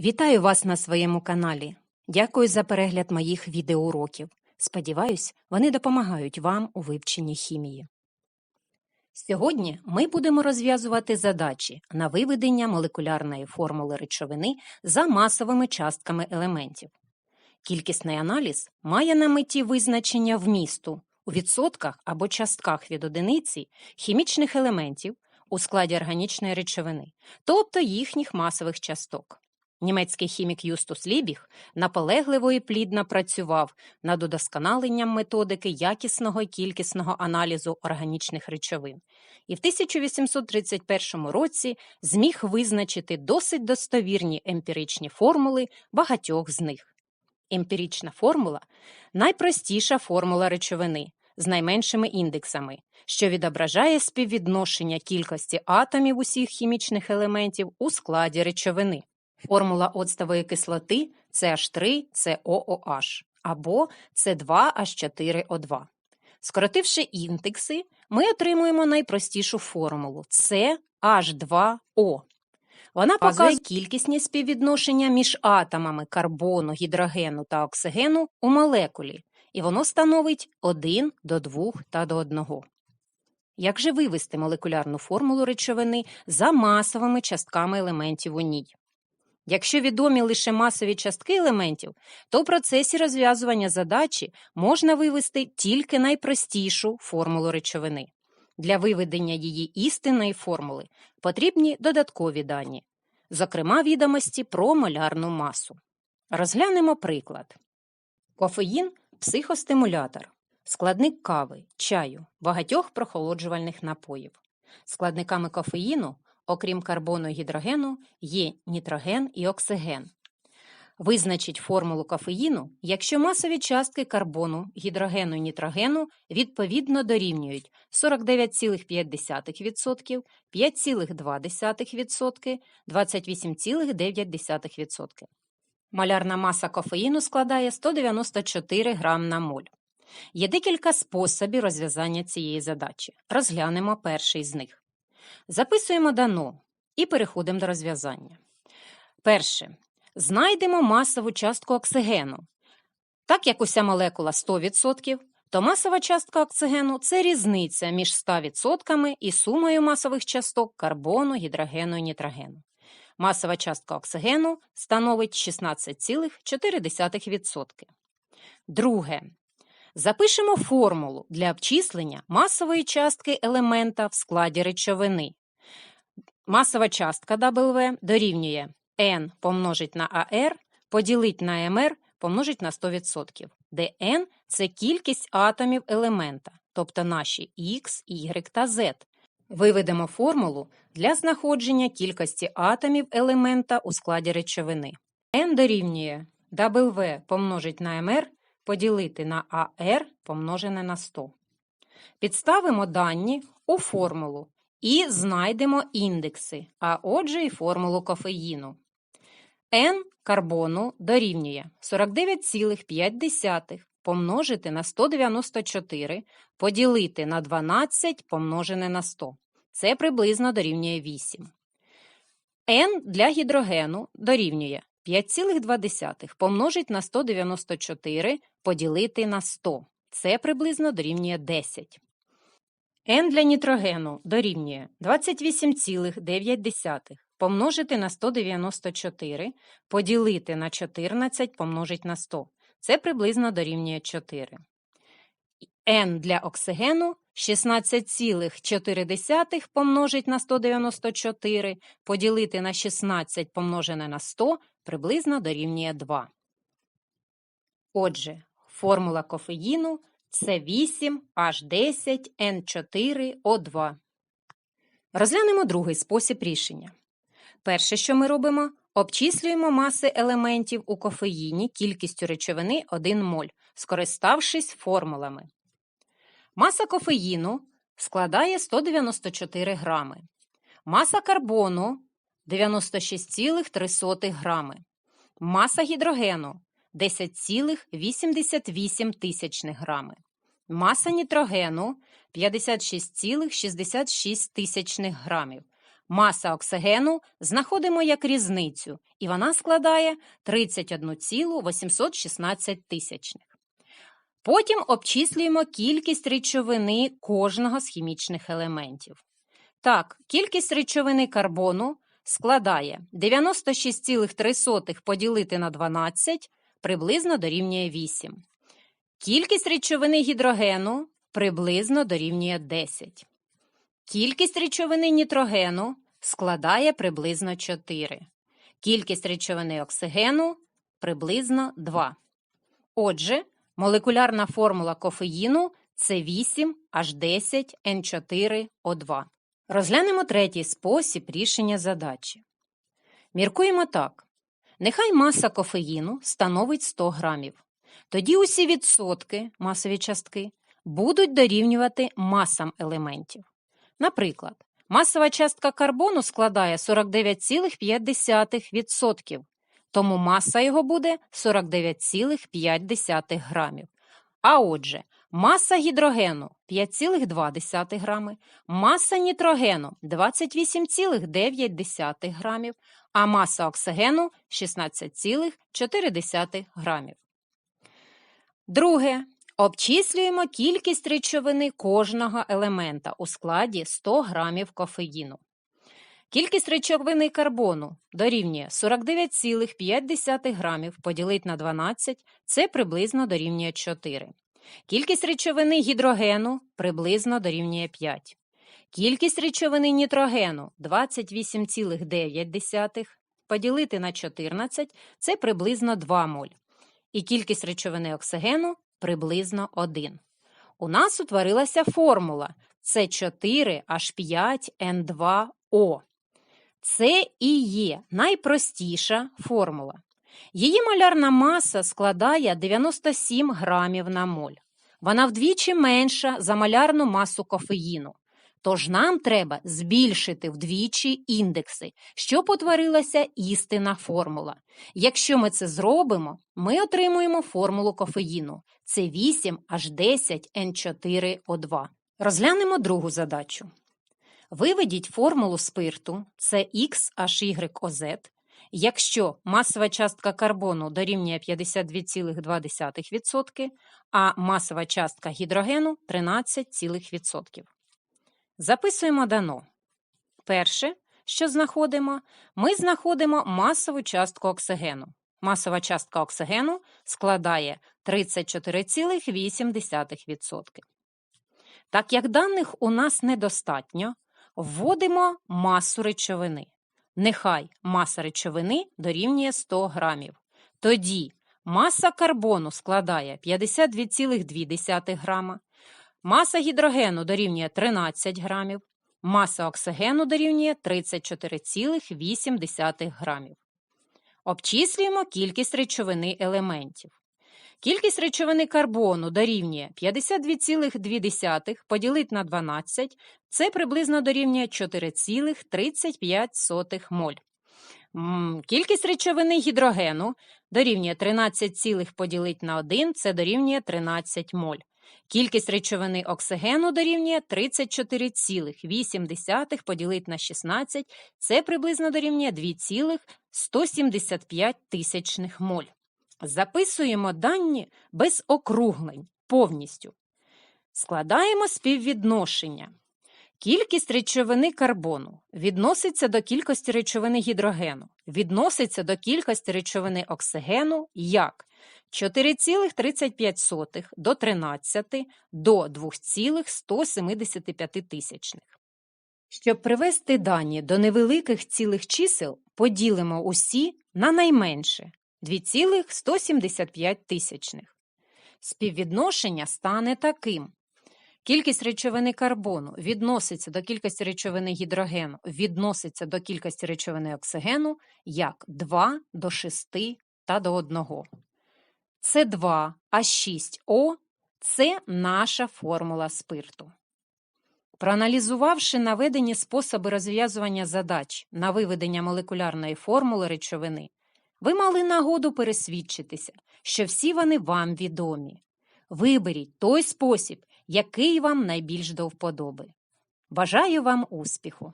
Вітаю вас на своєму каналі. Дякую за перегляд моїх відеоуроків. Сподіваюсь, вони допомагають вам у вивченні хімії. Сьогодні ми будемо розв'язувати задачі на виведення молекулярної формули речовини за масовими частками елементів. Кількісний аналіз має на меті визначення вмісту у відсотках або частках від одиниці хімічних елементів у складі органічної речовини, тобто їхніх масових часток. Німецький хімік Юстус Лібіг наполегливо і плідно працював над удосконаленням методики якісного і кількісного аналізу органічних речовин, і в 1831 році зміг визначити досить достовірні емпіричні формули багатьох з них. Емпірична формула найпростіша формула речовини з найменшими індексами, що відображає співвідношення кількості атомів усіх хімічних елементів у складі речовини. Формула оцтової кислоти CH3 COOH або C2H4O2. Скоротивши індекси, ми отримуємо найпростішу формулу CH2O. Вона показує кількісні співвідношення між атомами карбону, гідрогену та оксигену у молекулі, і воно становить 1 до 2 та до 1. Як же вивести молекулярну формулу речовини за масовими частками елементів у ній? Якщо відомі лише масові частки елементів, то в процесі розв'язування задачі можна вивести тільки найпростішу формулу речовини. Для виведення її істинної формули потрібні додаткові дані, зокрема відомості про молярну масу. Розглянемо приклад. Кофеїн психостимулятор, складник кави, чаю, багатьох прохолоджувальних напоїв. Складниками кофеїну Окрім карбону і гідрогену, є нітроген і оксиген. Визначіть формулу кофеїну, якщо масові частки карбону, гідрогену і нітрогену відповідно дорівнюють 49,5%, 5,2%, 28,9%. Малярна маса кофеїну складає 194 грам на моль. Є декілька способів розв'язання цієї задачі. Розглянемо перший з них. Записуємо дано і переходимо до розв'язання. Перше. Знайдемо масову частку оксигену. Так як уся молекула 100%, то масова частка оксигену це різниця між 100% і сумою масових часток карбону, гідрогену і нітрогену. Масова частка оксигену становить 16,4%. Друге. Запишемо формулу для обчислення масової частки елемента в складі речовини. Масова частка W дорівнює N помножить на AR, поділить на МР помножить на 100%, де N – це кількість атомів елемента, тобто наші X, Y та Z. Виведемо формулу для знаходження кількості атомів елемента у складі речовини. N дорівнює W помножить на МР поділити на АР помножене на 100. Підставимо дані у формулу і знайдемо індекси, а отже, і формулу кофеїну. N карбону дорівнює 49,5 помножити на 194 поділити на 12 помножене на 100. Це приблизно дорівнює 8. N для гідрогену дорівнює 5,2 помножить на 194 поділити на 100. Це приблизно дорівнює 10. N для нітрогену дорівнює 28,9 помножити на 194 поділити на 14 помножить на 100. Це приблизно дорівнює 4. N для оксигену 16,4 помножить на 194 поділити на 16 помножене на 100 приблизно дорівнює 2. Отже, формула кофеїну це 8 H10 N4O2. Розглянемо другий спосіб рішення. Перше, що ми робимо, обчислюємо маси елементів у кофеїні кількістю речовини 1 моль, скориставшись формулами. Маса кофеїну складає 194 грами. Маса карбону 96,3 грами. Маса гідрогену 10,88 тисячних грами. Маса нітрогену 56,66 тисячних грамів. Маса оксигену знаходимо як різницю, і вона складає 31,816 тисячних. Потім обчислюємо кількість речовини кожного з хімічних елементів. Так, кількість речовини карбону складає 96,3 поділити на 12 приблизно дорівнює 8. Кількість речовини гідрогену приблизно дорівнює 10. Кількість речовини нітрогену складає приблизно 4. Кількість речовини оксигену приблизно 2. Отже, молекулярна формула кофеїну це 8 H10 N4O2. Розглянемо третій спосіб рішення задачі. Міркуємо так. Нехай маса кофеїну становить 100 грамів. Тоді усі відсотки, масові частки, будуть дорівнювати масам елементів. Наприклад, масова частка карбону складає 49,5%, тому маса його буде 49,5 грамів. А отже, маса гідрогену 5,2 грами, маса нітрогену 28,9 грамів, а маса оксигену 16,4 грамів. Друге. Обчислюємо кількість речовини кожного елемента у складі 100 грамів кофеїну. Кількість речовини карбону дорівнює 49,5 грамів поділити на 12 – це приблизно дорівнює 4. Кількість речовини гідрогену приблизно дорівнює 5. Кількість речовини нітрогену 28,9 поділити на 14 – це приблизно 2 моль. І кількість речовини оксигену приблизно 1. У нас утворилася формула С4H5N2O. Це і є найпростіша формула. Її малярна маса складає 97 грамів на моль. Вона вдвічі менша за малярну масу кофеїну. Тож нам треба збільшити вдвічі індекси, щоб утворилася істинна формула. Якщо ми це зробимо, ми отримуємо формулу кофеїну. Це 8H10N4O2. Розглянемо другу задачу. Виведіть формулу спирту це XHYOZ, якщо масова частка карбону дорівнює 52,2%, а масова частка гідрогену 13,%. Записуємо дано. Перше, що знаходимо, ми знаходимо масову частку оксигену. Масова частка оксигену складає 34,8%. Так як даних у нас недостатньо, вводимо масу речовини. Нехай маса речовини дорівнює 100 грамів. Тоді маса карбону складає 52,2 грама, маса гідрогену дорівнює 13 грамів, маса оксигену дорівнює 34,8 грамів. Обчислюємо кількість речовини елементів. Кількість речовини карбону дорівнює 52,2 поділити на 12, це приблизно дорівнює 4,35 моль. Кількість речовини гідрогену дорівнює 13, поділити на 1, це дорівнює 13 моль. Кількість речовини оксигену дорівнює 34,8 поділити на 16, це приблизно дорівнює 2,175 тисячних моль. Записуємо дані без округлень повністю. Складаємо співвідношення. Кількість речовини карбону відноситься до кількості речовини гідрогену, відноситься до кількості речовини оксигену як 4,35 до 13 до 2,175 тисячних. Щоб привести дані до невеликих цілих чисел, поділимо усі на найменше 2,175 тисячних. Співвідношення стане таким. Кількість речовини карбону відноситься до кількості речовини гідрогену, відноситься до кількості речовини оксигену як 2 до 6 та до 1. С2 А6О це наша формула спирту. Проаналізувавши наведені способи розв'язування задач на виведення молекулярної формули речовини, ви мали нагоду пересвідчитися, що всі вони вам відомі. Виберіть той спосіб, який вам найбільш до вподоби. Бажаю вам успіху!